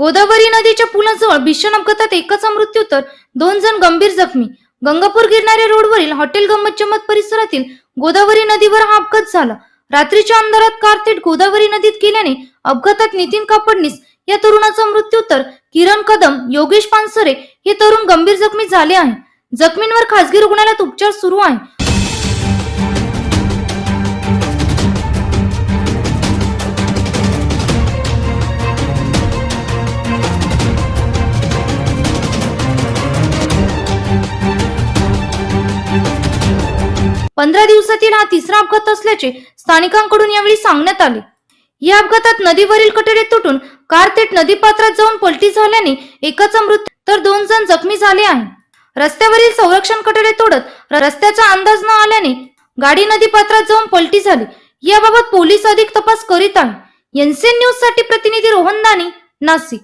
गोदावरी नदीच्या पुलाजवळ भीषण अपघातात एकाचा मृत्यू तर दोन जण गंभीर जखमी. गंगापूर गिरणाऱ्या रोडवरील हॉटेल गंमत चमत परिसरातील गोदावरी नदीवर हा अपघात झाला. रात्रीच्या अंधारात कार थेट गोदावरी नदीत गेल्याने अपघातात नितीन कापडणीस या तरुणाचा मृत्यू तर किरण कदम योगेश पानसरे हे तरुण गंभीर जखमी झाले आहे. जखमींवर खासगी रुग्णालयात उपचार सुरू आहे. पंधरा दिवसातील हा तिसरा अपघात असल्याचे स्थानिकांकडून यावेळी सांगण्यात आले. या अपघातात नदीवरील कटेरे तुटून कार थेट नदीपात्रात जाऊन पलटी झाल्याने एकाचा मृत्यू तर दोन जण जखमी झाले आहे रस्त्यावरील संरक्षण कटेरे तोडत रस्त्याचा अंदाज न आल्याने गाडी नदीपात्रात जाऊन पलटी झाली. याबाबत पोलीस अधिक तपास करीत आहे एनसीएन न्यूजसाठी प्रतिनिधी रोहन दानी नाशिक.